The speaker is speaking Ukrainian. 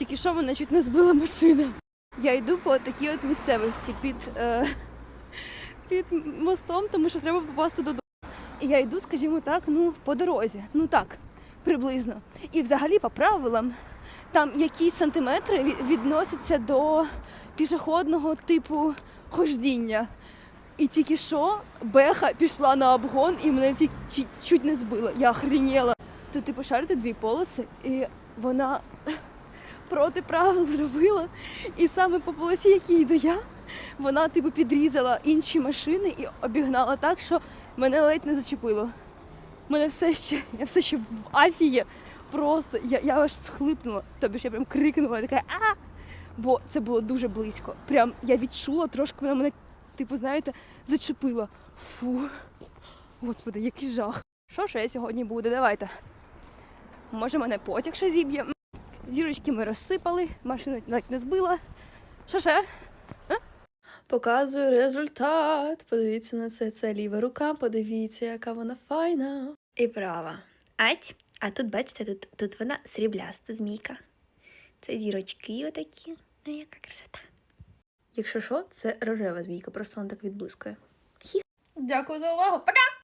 Тільки що мене чуть не збила машина. Я йду по такій от місцевості під, е, під мостом, тому що треба попасти додому. І я йду, скажімо так, ну, по дорозі. Ну так, приблизно. І взагалі по правилам там якісь сантиметри відносяться до пішохідного типу хождіння. І тільки що беха пішла на обгон і мене ті- чуть, не збила. Я охренела. Тут типу шарити дві полоси, і вона проти правил зробила. І саме по полосі, якій йду я, вона типу підрізала інші машини і обігнала так, що мене ледь не зачепило. Мене все ще, я все ще в афії. Просто я, я аж схлипнула. Тобі ж я прям крикнула, така а Бо це було дуже близько. Прям я відчула трошки, вона мене, типу, знаєте, зачепила. Фу. Господи, який жах. Що ще сьогодні буде? Давайте. Може, мене потяг ще зіб'є. Зірочки ми розсипали, машина навіть не збила. Що ще? Показую результат. Подивіться на це. Це ліва рука, подивіться, яка вона файна. І права. Ать, а тут, бачите, тут, тут вона срібляста змійка. Це зірочки отакі. А яка красота. Якщо що, це рожева змійка, просто вона так відблискує. Дякую за увагу. Пока!